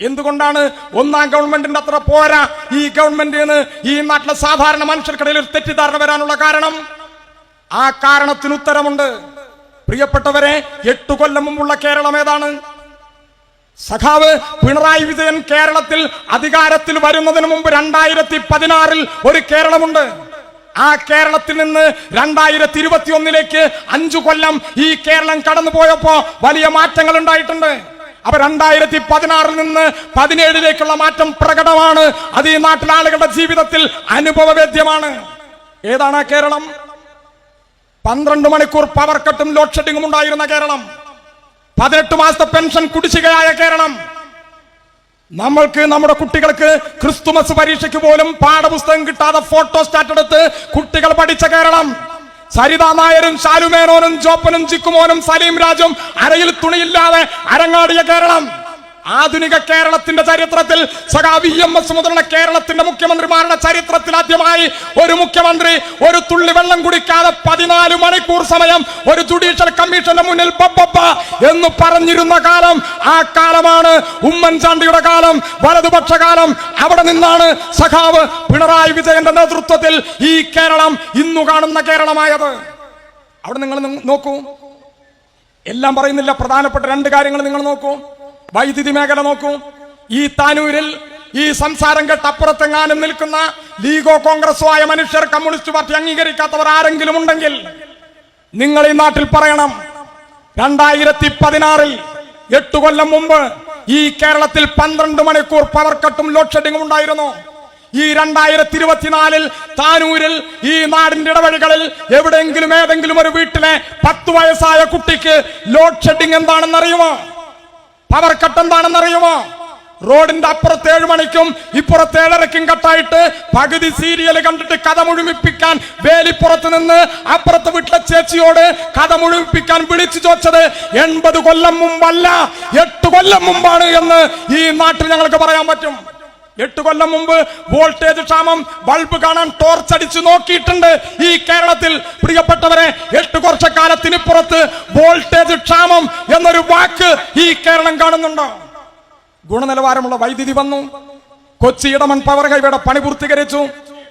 എന്തുകൊണ്ടാണ് ഒന്നാം ഗവൺമെന്റിന്റെ അത്ര പോരാ? ഈ ഗവൺമെന്റിന് ഈ നാട്ടിലെ സാധാരണ മനുഷ്യർക്കിടയിൽ ഒരു തെറ്റിദ്ധാരണ വരാനുള്ള കാരണം? ആ കാരണത്തിന് ഉത്തരമുണ്ട്. പ്രിയപ്പെട്ടവരെ എട്ടു കൊല്ലം മുമ്പുള്ള കേരളം ഏതാണ്? സഖാവ് പിണറായി വിജയൻ കേരളത്തിൽ അധികാരത്തിൽ വരുന്നതിന് മുമ്പ് രണ്ടായിരത്തി പതിനാറിൽ ഒരു കേരളമുണ്ട്. ആ കേരളത്തിൽ നിന്ന് രണ്ടായിരത്തി ഇരുപത്തി ഒന്നിലേക്ക് അഞ്ചു കൊല്ലം ഈ കേരളം കടന്നു പോയപ്പോ വലിയ മാറ്റങ്ങൾ ഉണ്ടായിട്ടുണ്ട് അപ്പൊ രണ്ടായിരത്തി പതിനാറിൽ നിന്ന് പതിനേഴിലേക്കുള്ള മാറ്റം പ്രകടമാണ്. അത് ഈ നാട്ടിലാളുകളുടെ ജീവിതത്തിൽ അനുഭവവേദ്യമാണ്. ഏതാണ് കേരളം? പന്ത്രണ്ട് മണിക്കൂർ പവർ കട്ടും ലോഡ് ഷെഡിങ്ങും ഉണ്ടായിരുന്ന കേരളം. പതിനെട്ട് മാസത്തെ പെൻഷൻ കുടിശ്ശികയായ കേരളം. നമ്മൾക്ക് നമ്മുടെ കുട്ടികൾക്ക് ക്രിസ്തുമസ് പരീക്ഷയ്ക്ക് പോലും പാഠപുസ്തകം കിട്ടാതെ ഫോട്ടോ സ്റ്റാറ്റ് എടുത്ത് കുട്ടികൾ പഠിച്ച കേരളം. സരിതാ നായരും ശാലുമേനോനും ജോപ്പനും ചിക്കുമോനും സലീം രാജും അരയിൽ തുണിയില്ലാതെ അരങ്ങാടിയ കേരളം. ആധുനിക കേരളത്തിന്റെ ചരിത്രത്തിൽ സഖാ വി എം എസ് മുതലുള്ള കേരളത്തിന്റെ മുഖ്യമന്ത്രിമാരുടെ ചരിത്രത്തിൽ ആദ്യമായി ഒരു മുഖ്യമന്ത്രി ഒരു തുള്ളി വെള്ളം കുടിക്കാതെ പതിനാല് മണിക്കൂർ സമയം ഒരു ജുഡീഷ്യൽ കമ്മീഷന്റെ മുന്നിൽ പപ്പപ്പ എന്ന് പറഞ്ഞിരുന്ന കാലം ആ കാലമാണ് ഉമ്മൻചാണ്ടിയുടെ കാലം വലതുപക്ഷ കാലം. അവിടെ നിന്നാണ് സഖാവ് പിണറായി വിജയന്റെ നേതൃത്വത്തിൽ ഈ കേരളം ഇന്നു കാണുന്ന കേരളമായത്. അവിടെ നിങ്ങൾ നോക്കൂ. എല്ലാം പറയുന്നില്ല. പ്രധാനപ്പെട്ട രണ്ട് കാര്യങ്ങൾ നിങ്ങൾ നോക്കൂ. വൈദ്യുതി മേഖല നോക്കൂ. ഈ താനൂരിൽ ഈ സംസാരം കെട്ടപ്പുറത്തെങ്ങാനും നിൽക്കുന്ന ലീഗോ കോൺഗ്രസോ ആയ മനുഷ്യർ കമ്മ്യൂണിസ്റ്റ് പാർട്ടി അംഗീകരിക്കാത്തവർ ആരെങ്കിലും ഉണ്ടെങ്കിൽ നിങ്ങൾ ഈ നാട്ടിൽ പറയണം. രണ്ടായിരത്തി പതിനാറിൽ എട്ടു കൊല്ലം മുമ്പ് ഈ കേരളത്തിൽ പന്ത്രണ്ട് മണിക്കൂർ പവർ കട്ടും ലോഡ് ഷെഡിങ്ങും ഉണ്ടായിരുന്നു. ഈ രണ്ടായിരത്തി ഇരുപത്തിനാലിൽ താനൂരിൽ ഈ നാടിന്റെ ഇടവഴികളിൽ എവിടെയെങ്കിലും ഏതെങ്കിലും ഒരു വീട്ടിലെ പത്ത് വയസ്സായ കുട്ടിക്ക് ലോഡ് ഷെഡിങ് എന്താണെന്ന് അറിയുമോ പവർ കട്ട് എന്താണെന്ന് അറിയുമോ? റോഡിന്റെ അപ്പുറത്ത് ഏഴ് മണിക്കും ഇപ്പുറത്ത് ഏഴരക്കും കട്ടായിട്ട് പകുതി സീരിയൽ കണ്ടിട്ട് കഥ മുഴുമിപ്പിക്കാൻ വേലിപ്പുറത്ത് നിന്ന് അപ്പുറത്തെ വീട്ടിലെ ചേച്ചിയോട് കഥ മുഴുമിപ്പിക്കാൻ വിളിച്ചു ചോദിച്ചത് എൺപത് കൊല്ലം മുമ്പല്ല എട്ട് കൊല്ലം മുമ്പാണ് എന്ന് ഈ നാട്ടിൽ ഞങ്ങൾക്ക് പറയാൻ പറ്റും. എട്ട് കൊല്ലം മുമ്പ് വോൾട്ടേജ് ക്ഷാമം ബൾബ് കാണാൻ ടോർച്ച് അടിച്ച് നോക്കിയിട്ടുണ്ട്. ഈ കേരളത്തിൽ പ്രിയപ്പെട്ടവരെ എട്ട് കുറച്ച വർഷക്കാലത്തിന് പുറത്ത് വോൾട്ടേജ് ക്ഷാമം എന്നൊരു വാക്ക് ഈ കേരളം കാണുന്നുണ്ടോ? ഗുണനിലവാരമുള്ള വൈദ്യുതി വന്നു. കൊച്ചി ഇടമൺ പവർ ഹൈവേയുടെ പണി പൂർത്തീകരിച്ചു.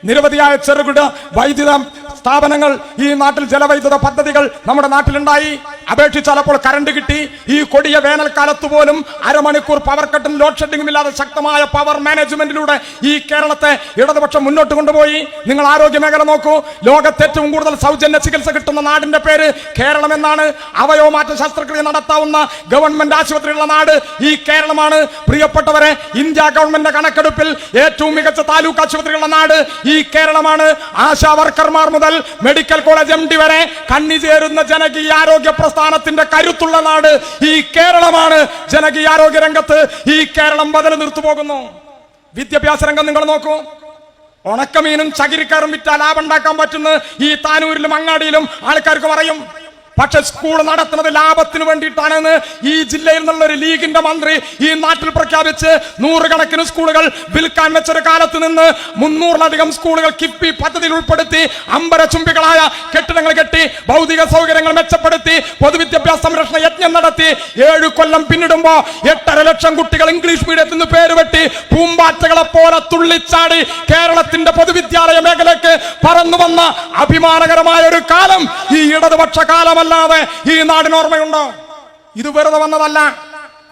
നിരവധിയായ ചെറുകിട വൈദ്യുത സ്ഥാപനങ്ങൾ ഈ നാട്ടിൽ ജലവൈദ്യുത പദ്ധതികൾ നമ്മുടെ നാട്ടിലുണ്ടായി. അപേക്ഷിച്ചാൽ അപ്പോൾ കറണ്ട് കിട്ടി. ഈ കൊടിയ വേനൽക്കാലത്ത് പോലും അരമണിക്കൂർ പവർ കട്ടും ലോഡ് ഷെഡിങ്ങും ഇല്ലാതെ ശക്തമായ പവർ മാനേജ്മെന്റിലൂടെ ഈ കേരളത്തെ ഇടതുപക്ഷം മുന്നോട്ട് കൊണ്ടുപോയി. നിങ്ങൾ ആരോഗ്യ മേഖല നോക്കൂ. ലോകത്ത് ഏറ്റവും കൂടുതൽ സൗജന്യ ചികിത്സ കിട്ടുന്ന നാടിന്റെ പേര് കേരളം എന്നാണ്. അവയവമാറ്റ ശസ്ത്രക്രിയ നടത്താവുന്ന ഗവൺമെന്റ് ആശുപത്രിയുള്ള നാട് ഈ കേരളമാണ്. പ്രിയപ്പെട്ടവരെ ഇന്ത്യ ഗവൺമെന്റിന്റെ കണക്കെടുപ്പിൽ ഏറ്റവും മികച്ച താലൂക്ക് ആശുപത്രിയുള്ള നാട് ഈ കേരളമാണ്. ആശാ വർക്കർമാർ മുതൽ മെഡിക്കൽ കോളേജ് എം ഡി വരെ കണ്ണി ചേരുന്ന ജനകീയ ആരോഗ്യ പ്രസ്ഥാനത്തിന്റെ കരുത്തുള്ള നാട് ഈ കേരളമാണ്. ജനകീയ ആരോഗ്യ രംഗത്ത് ഈ കേരളം ബദൽ നിർത്തുപോകുന്നു വിദ്യാഭ്യാസ രംഗം നിങ്ങൾ നോക്കൂ. ഉണക്കമീനും ചകിരിക്കാറും വിറ്റാൽ ലാഭം ഉണ്ടാക്കാൻ പറ്റുന്ന ഈ താനൂരിലും അങ്ങാടിയിലും ആൾക്കാർക്ക് പറയും പക്ഷെ സ്കൂൾ നടത്തുന്നത് ലാഭത്തിന് വേണ്ടിയിട്ടാണെന്ന് ഈ ജില്ലയിൽ നിന്നുള്ള ഒരു ലീഗിന്റെ മന്ത്രി ഈ നാട്ടിൽ പ്രഖ്യാപിച്ച് നൂറുകണക്കിന് സ്കൂളുകൾ വിൽക്കാൻ വെച്ചൊരു കാലത്ത് നിന്ന് മുന്നൂറിലധികം സ്കൂളുകൾ കിഫ്ബി പദ്ധതിയിൽ ഉൾപ്പെടുത്തി അമ്പരചുംബികളായ കെട്ടിടങ്ങൾ കെട്ടി ഭൗതിക സൗകര്യങ്ങൾ മെച്ചപ്പെടുത്തി പൊതുവിദ്യാഭ്യാസ സംരക്ഷണ യജ്ഞം നടത്തി ഏഴു കൊല്ലം പിന്നിടുമ്പോ എട്ടര ലക്ഷം കുട്ടികൾ ഇംഗ്ലീഷ് മീഡിയത്തിൽ നിന്ന് പേര് വെട്ടി പൂമ്പാറ്റകളെ പോലെ തുള്ളിച്ചാടി കേരളത്തിന്റെ പൊതുവിദ്യാലയ മേഖലയ്ക്ക് പറന്നു വന്ന അഭിമാനകരമായ ഒരു കാലം ഈ ഇടതുപക്ഷ കാലമല്ലാതെ ഈ നാടിന് ഓർമ്മയുണ്ടോ? ഇത് വെറുതെ വന്നതല്ല.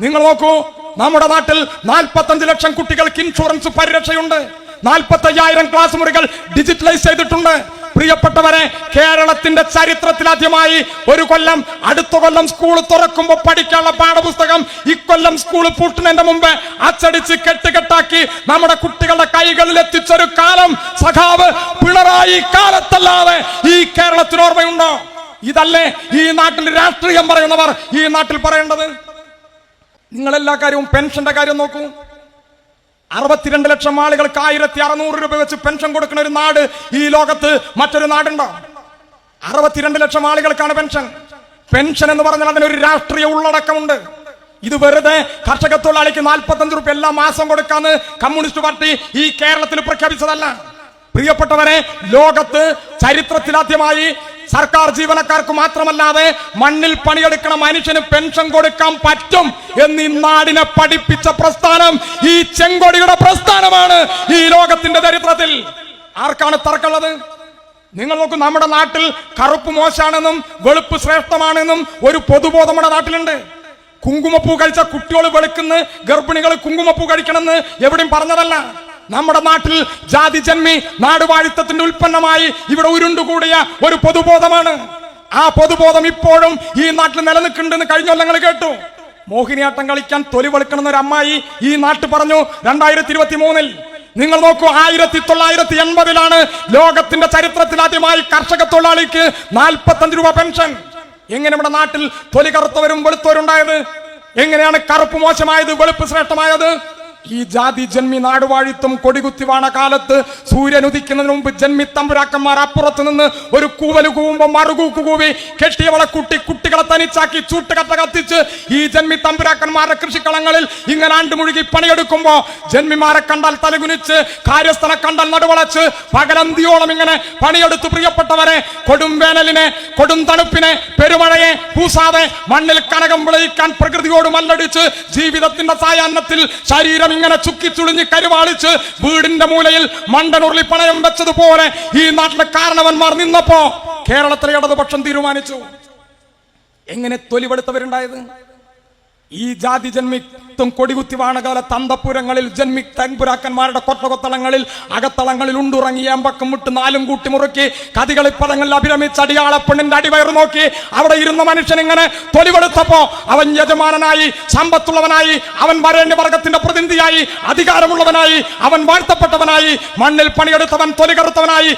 നിങ്ങൾ നോക്കൂ നമ്മുടെ നാട്ടിൽ നാൽപ്പത്തഞ്ച് ലക്ഷം കുട്ടികൾക്ക് ഇൻഷുറൻസ് പരിരക്ഷയുണ്ട്. നാൽപ്പത്തയ്യായിരം ക്ലാസ് മുറികൾ ഡിജിറ്റലൈസ് ചെയ്തിട്ടുണ്ട്. പ്രിയപ്പെട്ടവരെ കേരളത്തിന്റെ ചരിത്രത്തിലാദ്യമായി ഒരു കൊല്ലം അടുത്ത കൊല്ലം സ്കൂൾ തുറക്കുമ്പോൾ പഠിക്കാനുള്ള പാഠപുസ്തകം ഇക്കൊല്ലം സ്കൂൾ പൂട്ടുന്നതിന്റെ മുമ്പ് അച്ചടിച്ച് കെട്ടുകെട്ടാക്കി നമ്മുടെ കുട്ടികളുടെ കൈകളിൽ എത്തിച്ചൊരു കാലം. സഖാവ് പിണറായി കാലത്തല്ലാതെ ഈ കേരളത്തിന് ഓർമ്മയുണ്ടോ? ഇതല്ലേ ഈ നാട്ടിൽ രാഷ്ട്രീയം പറയുന്നവർ ഈ നാട്ടിൽ പറയേണ്ടത്? നിങ്ങൾ എല്ലാ കാര്യവും പെൻഷന്റെ കാര്യം നോക്കൂ. അറുപത്തിരണ്ട് ലക്ഷം ആളുകൾക്ക് ആയിരത്തി അറുന്നൂറ് രൂപ വെച്ച് പെൻഷൻ കൊടുക്കുന്ന ഒരു നാട് ഈ ലോകത്ത് മറ്റൊരു നാടുണ്ടോ? അറുപത്തിരണ്ട് ലക്ഷം ആളുകൾക്കാണ് പെൻഷൻ. പെൻഷൻ എന്ന് പറഞ്ഞാൽ അതിനൊരു രാഷ്ട്രീയ ഉള്ളടക്കമുണ്ട്. ഇത് വെറുതെ കർഷക തൊഴിലാളിക്ക് നാൽപ്പത്തഞ്ച് രൂപ എല്ലാ മാസം കൊടുക്കാന്ന് കമ്മ്യൂണിസ്റ്റ് പാർട്ടി ഈ കേരളത്തിൽ പ്രഖ്യാപിച്ചതല്ല. പ്രിയപ്പെട്ടവരെ ലോകത്ത് ചരിത്രത്തിലാദ്യമായി സർക്കാർ ജീവനക്കാർക്ക് മാത്രമല്ലാതെ മണ്ണിൽ പണിയെടുക്കണ മനുഷ്യന് പെൻഷൻ കൊടുക്കാൻ പറ്റും എന്ന് ഈ നാടിനെ പഠിപ്പിച്ച പ്രസ്ഥാനം ഈ ചെങ്കൊടിയുടെ പ്രസ്ഥാനമാണ് ഈ ലോകത്തിന്റെ ചരിത്രത്തിൽ ആർക്കാണ് തർക്കമുള്ളത്? നിങ്ങൾ നോക്കൂ നമ്മുടെ നാട്ടിൽ കറുപ്പ് മോശാണെന്നും വെളുപ്പ് ശ്രേഷ്ഠമാണെന്നും ഒരു പൊതുബോധം നമ്മുടെ നാട്ടിലുണ്ട്. കുങ്കുമപ്പൂ കഴിച്ച കുട്ടികൾ വെളുക്കുന്ന ഗർഭിണികൾ കുങ്കുമപ്പൂ കഴിക്കണമെന്ന് എവിടെയും പറഞ്ഞതല്ല. നമ്മുടെ നാട്ടിൽ ജാതി ജന്മി നാടുവാഴിത്തത്തിന്റെ ഉൽപ്പന്നമായി ഇവിടെ ഉരുണ്ടുകൂടിയ ഒരു പൊതുബോധമാണ്. ആ പൊതുബോധം ഇപ്പോഴും ഈ നാട്ടിൽ നിലനിൽക്കുന്നുണ്ടെന്ന് കഴിഞ്ഞ കൊല്ലങ്ങൾ കേട്ടു. മോഹിനിയാട്ടം കളിക്കാൻ തൊലി വെളുക്കണം എന്നൊരു അമ്മായി ഈ നാട്ടിൽ പറഞ്ഞു രണ്ടായിരത്തി ഇരുപത്തി മൂന്നിൽ നിങ്ങൾ നോക്കൂ ആയിരത്തി തൊള്ളായിരത്തി എൺപതിലാണ് ലോകത്തിന്റെ ചരിത്രത്തിൽ ആദ്യമായി കർഷക തൊഴിലാളിക്ക് നാൽപ്പത്തഞ്ച് രൂപ പെൻഷൻ. എങ്ങനെ നമ്മുടെ നാട്ടിൽ തൊലി കറുത്തവരും വെളുത്തവരുണ്ടായത്? എങ്ങനെയാണ് കറുപ്പ് മോശമായത് വെളുപ്പ് ശ്രേഷ്ഠമായത്? ഈ ജാതി ജന്മി നാടുവാഴിത്തും കൊടികുത്തി വാണ കാലത്ത് സൂര്യൻ ഉദിക്കുന്നതിന് മുമ്പ് ജന്മി തമ്പുരാക്കന്മാർ അപ്പുറത്ത് നിന്ന് ഒരു കൂവൽ കൂവുമ്പോ മറുകൂക്ക് കൂവി കെട്ടിയവളെ കുട്ടി കുട്ടികളെ തനിച്ചാക്കി ചൂട്ടുകട്ട കത്തിച്ച് ഈ ജന്മി തമ്പുരാക്കന്മാരുടെ കൃഷിക്കളങ്ങളിൽ ഇങ്ങനെ ആണ്ടുമുഴുകി പണിയെടുക്കുമ്പോൾ ജന്മിമാരെ കണ്ടാൽ തലകുനിച്ച് കാര്യസ്ഥനെ കണ്ടാൽ നടുവളച്ച് പകലന്തിയോളം ഇങ്ങനെ പണിയെടുത്ത് പ്രിയപ്പെട്ടവരെ കൊടും വേനലിനെ കൊടും തണുപ്പിനെ പെരുമഴയെ പൂസാതെ മണ്ണിൽ കനകം വിളയിക്കാൻ പ്രകൃതിയോട് മല്ലടിച്ച് ജീവിതത്തിന്റെ സായാഹ്നത്തിൽ ശരീരം ഇങ്ങനെ ചുക്കി ചുളിഞ്ഞ് കരുവാളിച്ച് വീടിന്റെ മൂലയിൽ മണ്ടനുരുളി പണയം വെച്ചതുപോലെ ഈ നാട്ടിലെ കാരണവന്മാർ നിന്നപ്പോ കേരളത്തിലെ ഇടതുപക്ഷം തീരുമാനിച്ചു. എങ്ങനെ തൊലിവെടുത്തവരുണ്ടായത് ഈ ജാതി ജന്മിത്വം കൊടികുത്തി വാണകാല തന്തപുരങ്ങളിൽ ജന്മി തമ്പുരാക്കന്മാരുടെ കൊട്ടകൊത്തളങ്ങളിൽ അകത്തളങ്ങളിൽ ഉണ്ടുറങ്ങി അമ്പക്കം വിട്ട് നാലും കൂട്ടി മുറുക്കി പദങ്ങളിൽ അഭിരമിച്ച് അടിയാള പെണ്ണിന്റെ അടിവയറ് നോക്കി. അവിടെ ഇരുന്ന മനുഷ്യൻ ഇങ്ങനെ തൊലിവെടുത്തപ്പോ അവൻ യജമാനനായി സമ്പത്തുള്ളവനായി അവൻ വരേണ്യ വർഗത്തിന്റെ പ്രതിനിധിയായി അധികാരമുള്ളവനായി അവൻ വാഴ്ത്തപ്പെട്ടവനായി മണ്ണിൽ പണിയെടുത്തവൻ തൊലികറുത്തവനായി